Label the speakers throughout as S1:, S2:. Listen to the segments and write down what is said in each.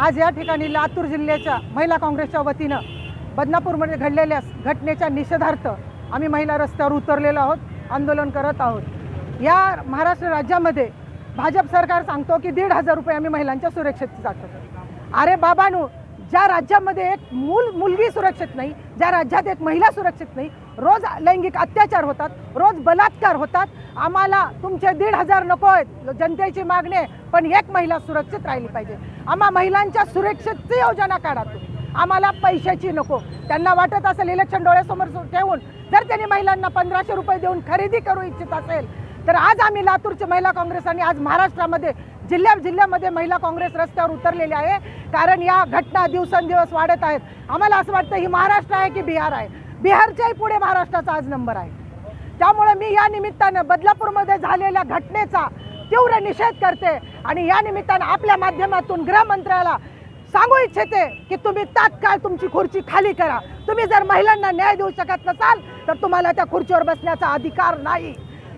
S1: आज या ठिकाणी लातूर जिल्ह्याच्या महिला काँग्रेसच्या वतीनं बदनापूरमध्ये घडलेल्या घटनेच्या निषेधार्थ आम्ही महिला रस्त्यावर उतरलेलो आहोत आंदोलन करत आहोत. या महाराष्ट्र राज्यामध्ये भाजप सरकार सांगतो की दीड हजार रुपये आम्ही महिलांच्या सुरक्षेत जातो. अरे बाबांनो ज्या राज्यामध्ये एक मूल मुलगी सुरक्षित नाही ज्या राज्यात एक महिला सुरक्षित नाही रोज लैंगिक अत्याचार होतात रोज बलात्कार होतात. आम्हाला तुमचे दीड हजार नको आहेत जनतेची मागणी आहे पण एक महिला सुरक्षित राहिली पाहिजे. आम्हा महिलांच्या सुरक्षेची योजना काढा आम्हाला पैशाची नको. त्यांना वाटत असेल इलेक्शन डोळ्यासमोर ठेवून जर त्यांनी महिलांना पंधराशे रुपये देऊन खरेदी करू इच्छित असेल तर आज आम्ही लातूरचे महिला काँग्रेस आणि आज महाराष्ट्रामध्ये जिल्ह्या जिल्ह्यामध्ये महिला काँग्रेस रस्त्यावर उतरलेली आहे. कारण या घटना दिवसेंदिवस वाढत आहेत. आम्हाला असं वाटतं ही महाराष्ट्र आहे की बिहार आहे? बिहारच्याही पुढे महाराष्ट्राचा आज नंबर आहे. त्यामुळे मी या निमित्तानं बदलापूरमध्ये झालेल्या घटनेचा तीव्र निषेध करते आणि या निमित्तानं आपल्या माध्यमातून गृहमंत्र्याला सांगू इच्छिते की तुम्ही तात्काळ तुमची खुर्ची खाली करा. तुम्ही जर महिलांना न्याय देऊ शकत नसाल तर तुम्हाला त्या खुर्चीवर बसण्याचा अधिकार नाही.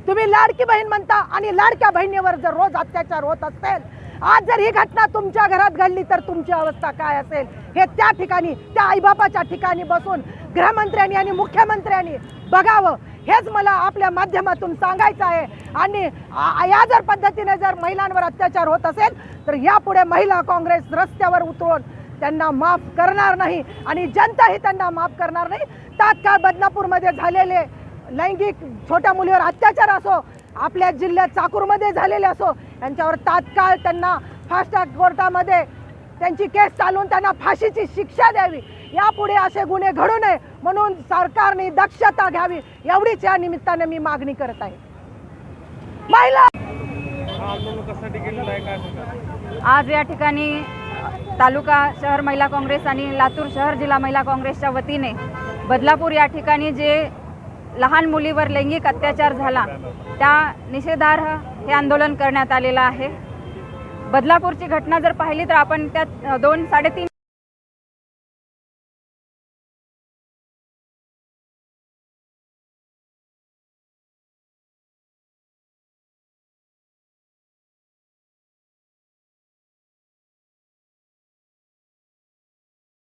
S1: तुम्ही लाडकी बहीण म्हणता आणि लाडक्या बहिणीवर जर रोज अत्याचार होत असेल आज जर ही घटना तुमच्या घरात घडली तर तुमची अवस्था काय असेल? हे त्या ठिकाणी त्या आईबापाच्या ठिकाणी बसून गृहमंत्र्यांनी आणि मुख्यमंत्र्यांनी बघावं. हेच मला आपल्या माध्यमातून सांगायचं आहे. आणि या जर पद्धतीने जर महिलांवर अत्याचार होत असेल तर यापुढे महिला काँग्रेस रस्त्यावर उतरून त्यांना माफ करणार नाही आणि जनताही त्यांना माफ करणार नाही. तात्काळ बदनापूरमध्ये झालेले लैंगिक छोट्या मुलीवर अत्याचार असो आपल्या जिल्ह्यात चाकूरमध्ये झालेले असो यांच्यावर तात्काळ त्यांना फास्ट ट्रॅक कोर्टामध्ये त्यांची केस चालवून त्यांना फाशीची शिक्षा द्यावी. यापुढे असे गुन्हे घडू नये म्हणून सरकारने दक्षता घ्यावी एवढीच या निमित्ताने मी मागणी करत आहे. महिला
S2: आज या ठिकाणी तालुका शहर महिला काँग्रेस आणि लातूर शहर जिल्हा महिला काँग्रेसच्या वतीने बदलापूर या ठिकाणी जे लहान मुलीवर लैंगिक अत्याचार झाला त्या निषेधार्ह हे आंदोलन करण्यात आलेलं आहे. बदलापूरची घटना जर पाहिली तर आपण त्यात दोन साडेतीन